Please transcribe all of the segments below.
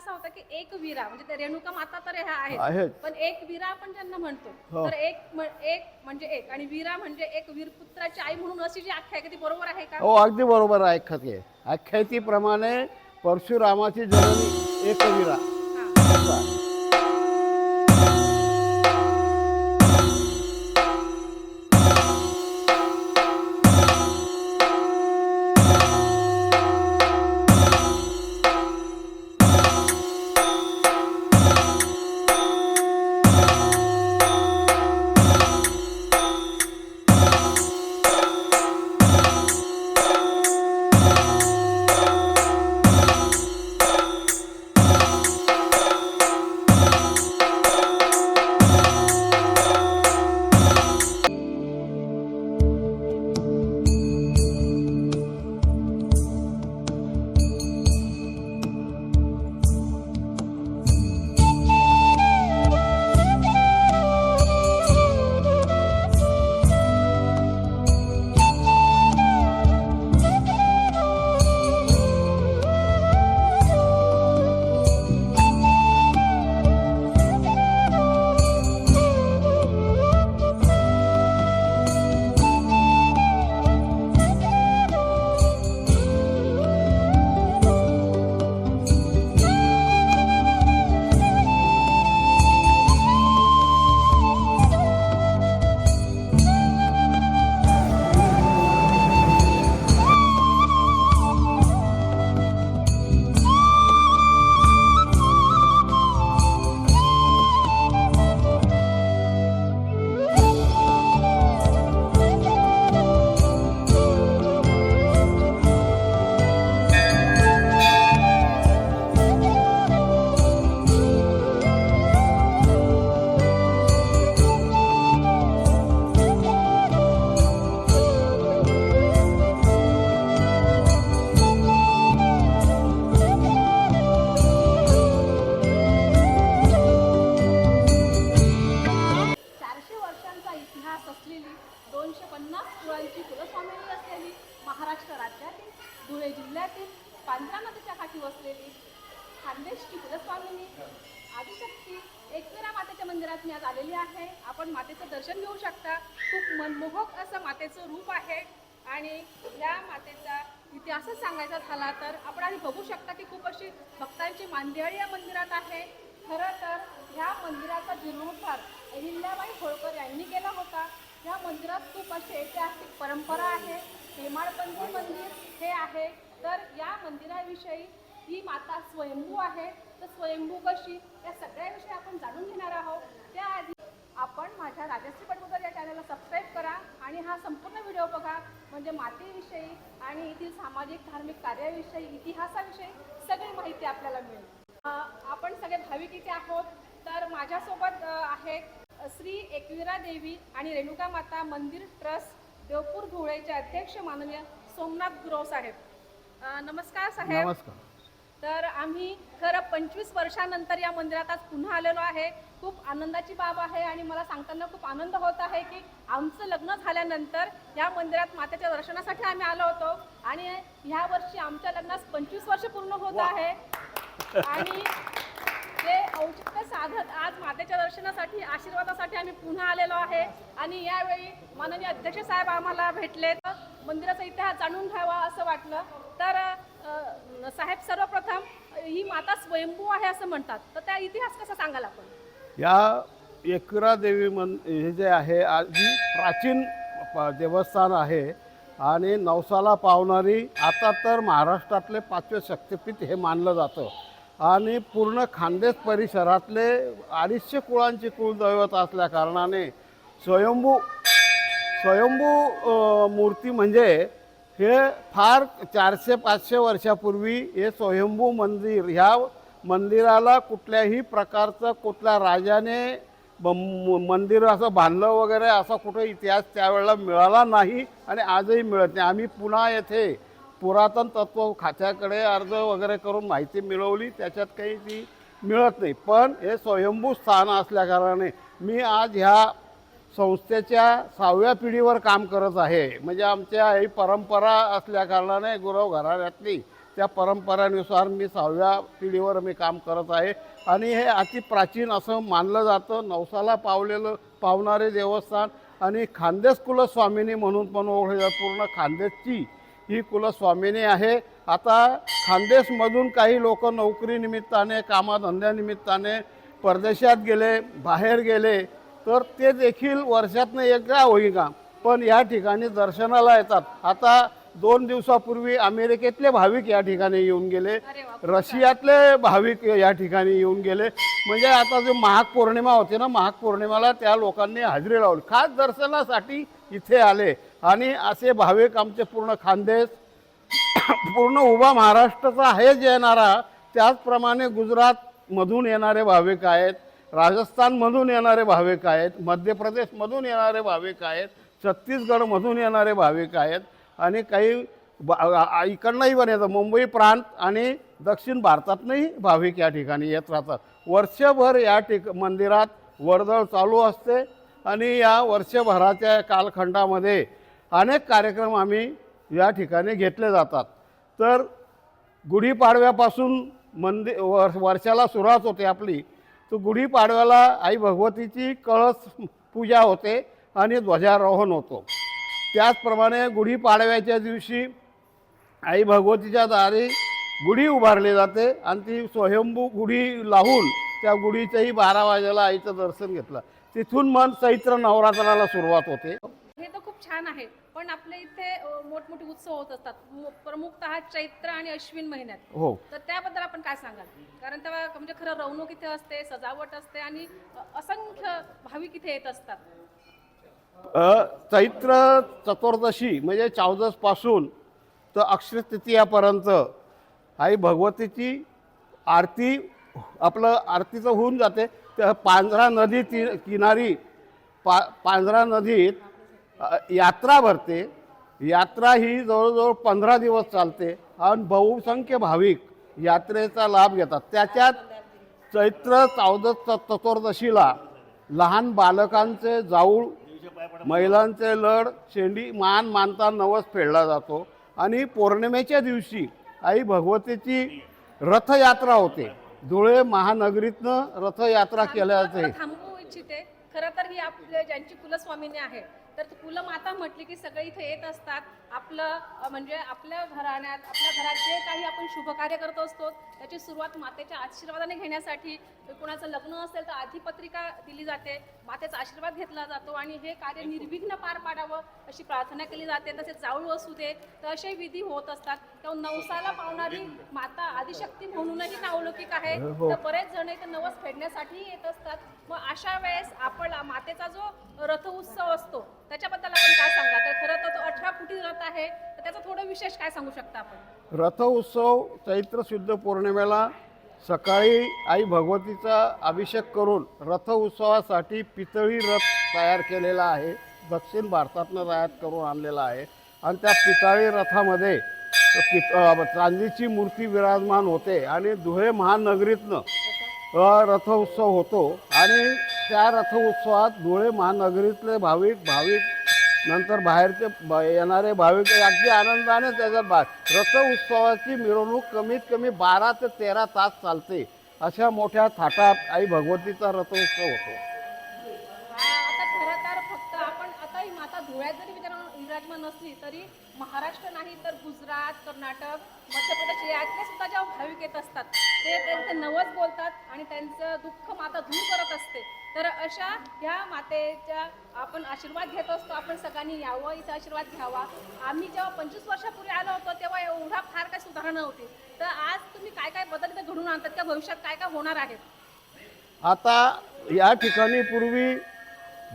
असा होता की एक विरा म्हणजे ते रेणुका माता तर ह्या आहेत पण एक विरा आपण ज्यांना म्हणतो हो. तर एक एक म्हणजे एक आणि विरा म्हणजे एक वीरपुत्राची आई म्हणून अशी जी आख्या आहे ती बरोबर आहे का हो अगदी बरोबर आहे आख्याती आख्यातीप्रमाणे परशुरामाची जननी एकवीरा हा. वर्षांचा इतिहास असलेली दोनशे पन्नास कुळांची कुलस्वामिनी असलेली महाराष्ट्र राज्यातील धुळे जिल्ह्यातील पांढरा नदीच्या काठी वसलेली खानदेशची कुलस्वामिनी आदिशक्ती एकविरा मातेच्या मंदिरात मी आज आलेली आहे. आपण मातेचं दर्शन घेऊ शकता. खूप मनमोहक असं मातेचं रूप आहे. आणि या मातेचा इतिहासच सांगायचा झाला तर आपण आधी बघू शकता की खूप अशी भक्तांची मांदियाळी या मंदिरात आहे. खरं तर ह्या मंदिराचा जीर्णोद्धार अहिल्याबाई होळकर यांनी केला होता. या मंदिरात खूप अशी ऐतिहासिक परंपरा आहे. हेमाडपंथी मंदिर हे आहे. तर या मंदिराविषयी ही माता स्वयंभू आहे. तर स्वयंभू कशी? या सगळ्याविषयी आपण जाणून घेणार आहोत. त्याआधी आपण माझ्या राजश्री पटवर्धन या चॅनलला सबस्क्राईब करा आणि हा संपूर्ण व्हिडिओ बघा. म्हणजे मातेविषयी आणि येथील सामाजिक धार्मिक कार्याविषयी इतिहासाविषयी सगळी माहिती आपल्याला मिळेल. आपण सगळे भाविक इथे आहोत. तर माझ्यासोबत अ, आहेत श्री एकविरा देवी आणि रेणुका माता मंदिर ट्रस्ट देवपूर धुळेचे अध्यक्ष माननीय सोमनाथ गुरव साहेब. नमस्कार साहेब. नमस्कार. तर आम्ही खरं पंचवीस वर्षानंतर या मंदिरात आज पुन्हा आलेलो आहे. खूप आनंदाची बाब आहे आणि मला सांगताना खूप आनंद होत आहे की आमचं लग्न झाल्यानंतर या मंदिरात मातेच्या दर्शनासाठी आम्ही आलो होतो. आणि ह्या वर्षी आमच्या लग्नास पंचवीस वर्ष पूर्ण होत आहे. आणि ते औचित्य साधत आज मातेच्या दर्शनासाठी आशीर्वादासाठी आम्ही पुन्हा आलेलो आहे. आणि यावेळी माननीय अध्यक्ष साहेब आम्हाला भेटले तर मंदिराचा इतिहास जाणून घ्यावा असं वाटलं. तर अ, साहेब सर्वप्रथम ही माता स्वयंभू आहे असं म्हणतात. तर त्या इतिहास कसा सांगाल आपण? या एकरा देवी मन हे जे आहे आज ही प्राचीन प- देवस्थान आहे. आणि नवसाला पावणारी आता तर महाराष्ट्रातले पाचवे शक्तिपीठ हे मानलं जातं. आणि पूर्ण खानदेश परिसरातले अडीचशे कुळांची कुळदैवत असल्या कारणाने स्वयंभू स्वयंभू मूर्ती म्हणजे हे फार चारशे पाचशे वर्षापूर्वी हे स्वयंभू मंदिर ह्या मंदिराला कुठल्याही प्रकारचं कुठल्या राजाने मंदिर असं बांधलं वगैरे असा कुठं इतिहास त्यावेळेला मिळाला नाही आणि आजही मिळत नाही. आम्ही पुन्हा येथे पुरातन तत्व खात्याकडे अर्ज वगैरे करून माहिती मिळवली. त्याच्यात काही ती मिळत नाही. पण हे स्वयंभू स्थान असल्याकारणाने मी आज ह्या संस्थेच्या सहाव्या पिढीवर काम करत आहे. म्हणजे आमच्या ही परंपरा असल्याकारणाने गुरव घराण्यातली त्या परंपरानुसार मी सहाव्या पिढीवर मी काम करत आहे. आणि हे अति प्राचीन असं मानलं जातं. नवसाला पावलेलं पावणारे देवस्थान आणि खानदेश कुलस्वामिनी म्हणून पण ओळखले जात. पूर्ण खानदेशची ही कुलस्वामिनी आहे. आता खानदेशमधून काही लोक नोकरीनिमित्ताने कामाधंद्यानिमित्ताने परदेशात गेले बाहेर गेले तर ते देखील वर्षातनं एकदा होईना. पण या ठिकाणी दर्शनाला येतात. आता दोन दिवसापूर्वी अमेरिकेतले भाविक या ठिकाणी येऊन गेले. रशियातले भाविक या ठिकाणी येऊन गेले. म्हणजे आता जो महाग पौर्णिमा होती ना महाग पौर्णिमाला त्या लोकांनी हजेरी लावली. खास दर्शनासाठी इथे आले. आणि असे भाविक आमचे पूर्ण खानदेश पूर्ण उभा महाराष्ट्राचा आहे जे येणारा त्याचप्रमाणे गुजरातमधून येणारे भाविक आहेत राजस्थानमधून येणारे भाविक आहेत मध्य प्रदेशमधून येणारे भाविक आहेत छत्तीसगडमधून येणारे भाविक आहेत. आणि काही बा- इकडनंही पण येतं. मुंबई प्रांत आणि दक्षिण भारतातनंही भाविक या ठिकाणी येत राहतात. वर्षभर या ठिक मंदिरात वर्दळ चालू असते आणि या वर्षभराच्या कालखंडामध्ये अनेक कार्यक्रम आम्ही या ठिकाणी घेतले जातात. तर गुढीपाडव्यापासून मंदिर वर वर्षाला सुरुवात होते आपली. तर गुढीपाडव्याला आई भगवतीची कळस पूजा होते आणि ध्वजारोहण होतो. त्याचप्रमाणे गुढीपाडव्याच्या दिवशी आई भगवतीच्या दारी गुढी उभारली जाते आणि ती स्वयंभू गुढी लावून त्या गुढीच्याही बारा वाजेला आईचं दर्शन घेतलं. तिथून मन चैत्र नवरात्राला सुरुवात होते. हे तर खूप छान आहे. पण आपल्या इथे मोठमोठे उत्सव होत असतात. प्रमुखतः चैत्र आणि अश्विन महिन्यात. हो. तर त्याबद्दल आपण काय सांगाल? कारण तेव्हा म्हणजे खरं रवणूक इथे असते सजावट असते आणि असंख्य भाविक इथे येत असतात. चैत्र चतुर्दशी म्हणजे चौदसपासून तर अक्षय तृतीयापर्यंत आई भगवतीची आरती आपलं आरतीचं होऊन जाते. तर पांझरा नदी ती किनारी पा पांझरा नदीत यात्रा भरते. यात्रा ही जवळजवळ पंधरा दिवस चालते आणि बहुसंख्य भाविक यात्रेचा लाभ घेतात. त्याच्यात चैत्र चौदस चतुर्दशीला लहान बालकांचे जाऊळ महिलांचे लढ शेंडी मान मानता नवस फेडला जातो. आणि पौर्णिमेच्या दिवशी आई भगवतीची रथयात्रा होते. धुळे महानगरीतनं रथयात्रा केल्या जाते इच्छिते. खरं तर ही आपल्या ज्यांची कुलस्वामिनी आहे तर कुलमाता म्हटली की सगळे इथे येत असतात. आपलं म्हणजे आपल्या घराण्यात आपल्या घरात जे काही आपण शुभ कार्य करत असतो त्याची सुरुवात मातेच्या आशीर्वादाने घेण्यासाठी. कुणाचं लग्न असेल तर आधी पत्रिका दिली जाते. मातेचा आशीर्वाद घेतला जातो आणि हे कार्य निर्विघ्न पार पाडावं अशी प्रार्थना केली जाते. तसेच जाऊळ असू दे तर असे विधी होत असतात. तेव्हा नवसाला पावणारी माता आदिशक्ती म्हणूनही नावलौकिक आहे. हो. तर बरेच जण इथे नवस फेडण्यासाठी येत असतात. मग अशा वेळेस आपण मातेचा जो रथ उत्सव असतो त्याच्याबद्दल आपण काय सांगा? तर खरं तर तो अठरा फुटी रथ आहे. तर त्याचं थोडं विशेष काय सांगू शकता आपण? रथ उत्सव चैत्र शुद्ध पौर्णिमेला सकाळी आई भगवतीचा अभिषेक करून रथ उत्सवासाठी पितळी रथ तयार केलेला आहे. दक्षिण भारतातनं तयार करून आणलेला आहे. आणि त्या पितळी रथामध्ये पित चांदीची मूर्ती विराजमान होते आणि धुळे महानगरीतनं रथ उत्सव होतो. आणि त्या रथ उत्सवात धुळे महानगरीतले भाविक भाविक नंतर बाहेरचे ब- येणारे भाविक अगदी आनंदाने त्याच्यात भा रथ उत्सवाची मिरवणूक कमीत कमी बारा ते तेरा तास चालते. अशा मोठ्या थाटात आई भगवतीचा रथोत्सव होतो. आता खरं तर फक्त आपण आता ही माता धुळ्यात जरी विराजमान नसली तरी महाराष्ट्र नाही तर गुजरात कर्नाटक मध्य प्रदेश यातले सुद्धा ज्या भाविक येत असतात ते त्यांचे नवस बोलतात आणि त्यांचं दुःख माता दूर करत असते. तर अशा ह्या मातेच्या आपण आशीर्वाद घेत असतो आपण सगळ्यांनी यावं इथं आशीर्वाद घ्यावा. आम्ही जेव्हा पंचवीस वर्षापूर्वी आलो होतो तेव्हा एवढा फार काही सुधारणा होती तर आज तुम्ही काय काय बदल इथे घडून आणतात त्या भविष्यात काय काय होणार आहेत? आता या ठिकाणी पूर्वी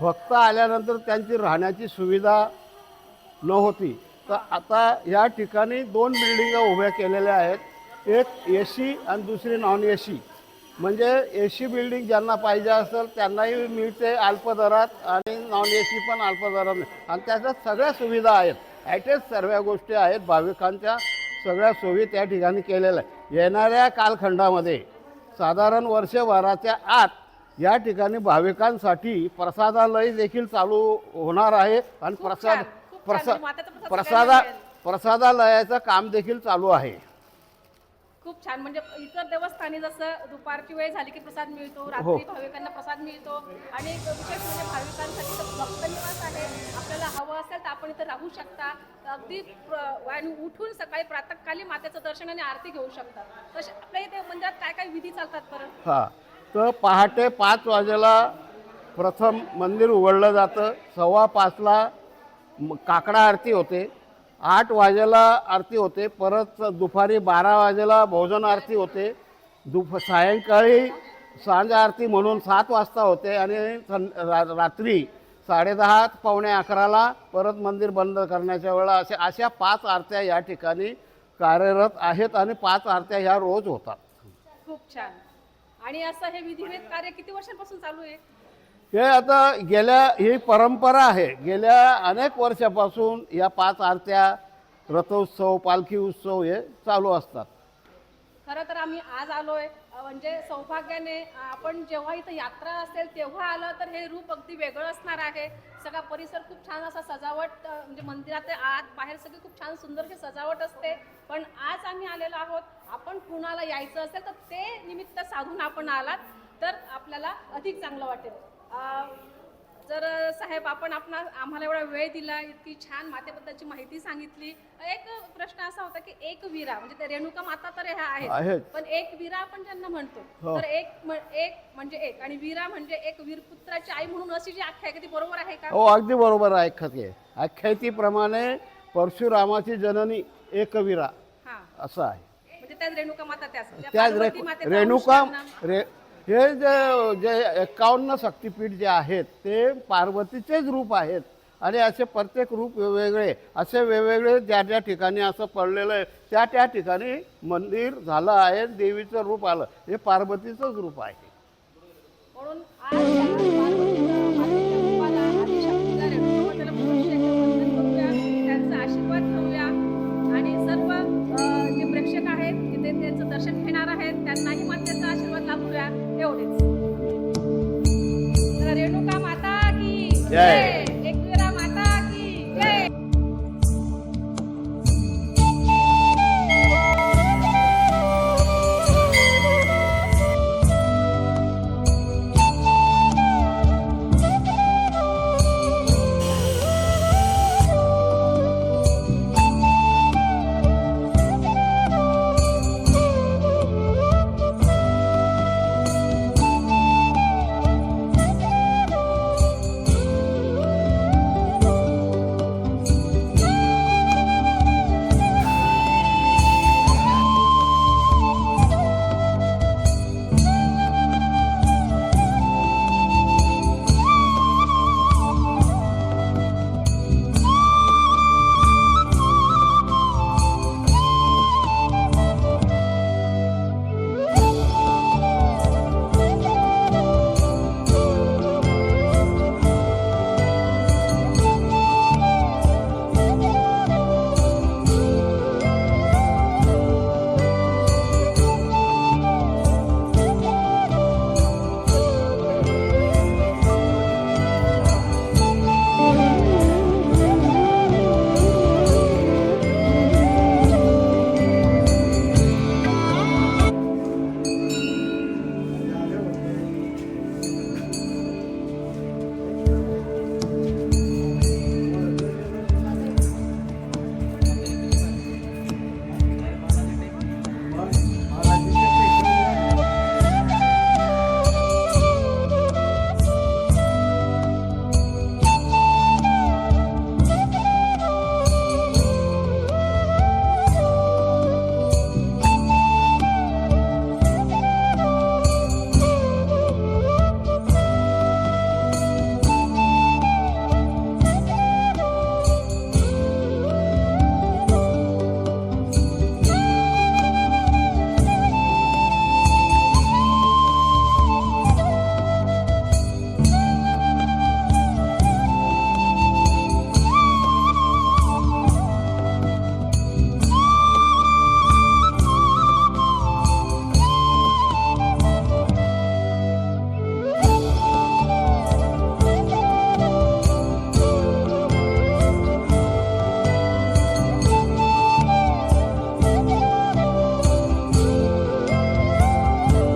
भक्त आल्यानंतर त्यांची राहण्याची सुविधा नव्हती. तर आता या ठिकाणी दोन बिल्डिंगा उभ्या केलेल्या आहेत. एक ए सी आणि दुसरी नॉन ए सी म्हणजे ए सी बिल्डिंग ज्यांना पाहिजे असेल त्यांनाही मिळते अल्प दरात आणि नॉन ए सी पण अल्प दरात. आणि त्याच्यात सगळ्या सुविधा आहेत. ॲटेच सर्व गोष्टी आहेत. भाविकांच्या सगळ्या सोयी त्या ठिकाणी केलेल्या आहेत. येणाऱ्या कालखंडामध्ये साधारण वर्षभराच्या आत या ठिकाणी भाविकांसाठी प्रसादालय देखील चालू होणार आहे. आणि प्रसाद. प्रसा मातेचा प्रसाद प्रसादा सगळ्यांना मिळेल. प्रसादालयाचं काम देखील चालू आहे. खूप छान म्हणजे इतर देवस्थानी जसं दुपारची वेळ झाली की प्रसाद मिळतो हो. रात्री भाविकांना प्रसाद मिळतो आणि विशेष म्हणजे भाविकांसाठी तर भक्त निवास आहे. आपल्याला हवं असेल तर आपण इथे राहू शकता. अगदी प्र- आणि उठून सकाळी प्रातःकाली मातेचं दर्शन आणि आरती घेऊ शकता. तसे आपल्या इथे मंदिरात काय काय विधी चालतात बरं? हा तर पहाटे पाच वाजेला प्रथम मंदिर उघडलं जातं. सव्वा पाचला काकडा आरती होते. आठ वाजेला आरती होते. परत दुपारी बारा वाजेला भोजन आरती होते. दुप सायंकाळी सांज आरती म्हणून सात वाजता होते आणि सं रा रात्री साडेदहा पावणे अकराला परत मंदिर बंद करण्याच्या वेळा असे अशा पाच आरत्या या ठिकाणी कार्यरत आहेत आणि पाच आरत्या ह्या रोज होतात. खूप छान. आणि असं हे विधिवेद कार्य किती वर्षांपासून चालू आहे? हे आता गेल्या ही परंपरा आहे. गेल्या अनेक वर्षापासून या पाच आरत्या रथोत्सव पालखी उत्सव हे चालू असतात. खरं तर आम्ही आज आलोय म्हणजे सौभाग्याने आपण जेव्हा इथं यात्रा असेल तेव्हा आलं तर हे रूप अगदी वेगळं असणार आहे. सगळा परिसर खूप छान असा सजावट म्हणजे मंदिरात आत बाहेर सगळी खूप छान सुंदरशी सजावट असते. पण आज आम्ही आलेलो आहोत आपण कुणाला यायचं असेल तर ते निमित्त साधून आपण आलात तर आपल्याला अधिक चांगलं वाटेल. जर साहेब आपण आपण आम्हाला एवढा वेळ दिला इतकी छान मातेबद्दलची माहिती सांगितली. एक प्रश्न असा होता की एक विरा म्हणजे ते रेणुका माता तर ह्या आहेत. पण एक वीरा आपण ज्यांना म्हणतो हो. तर एक एक म्हणजे एक. आणि वीरा म्हणजे एक वीरपुत्राची आई म्हणून अशी जी आख्या आहे ती बरोबर आहे का? हो अगदी बरोबर आहे आख्याती आख्यायतीप्रमाणे परशुरामाची जननी एकवीरा हा. असं आहे. म्हणजे त्याच रेणुका माता त्याच रेणुका रे हे जे जे एकावन्न शक्तिपीठ जे आहेत ते पार्वतीचेच रूप आहेत. आणि असे प्रत्येक रूप वेगवेगळे असे वेगवेगळे ज्या ज्या ठिकाणी असं पडलेलं आहे त्या त्या ठिकाणी मंदिर झालं आहे देवीचं रूप आलं. हे पार्वतीचंच रूप आहे. आणि सर्व जे प्रेक्षक आहेत तिथे त्यांचं दर्शन घेणार आहेत त्यांनाही Yeah.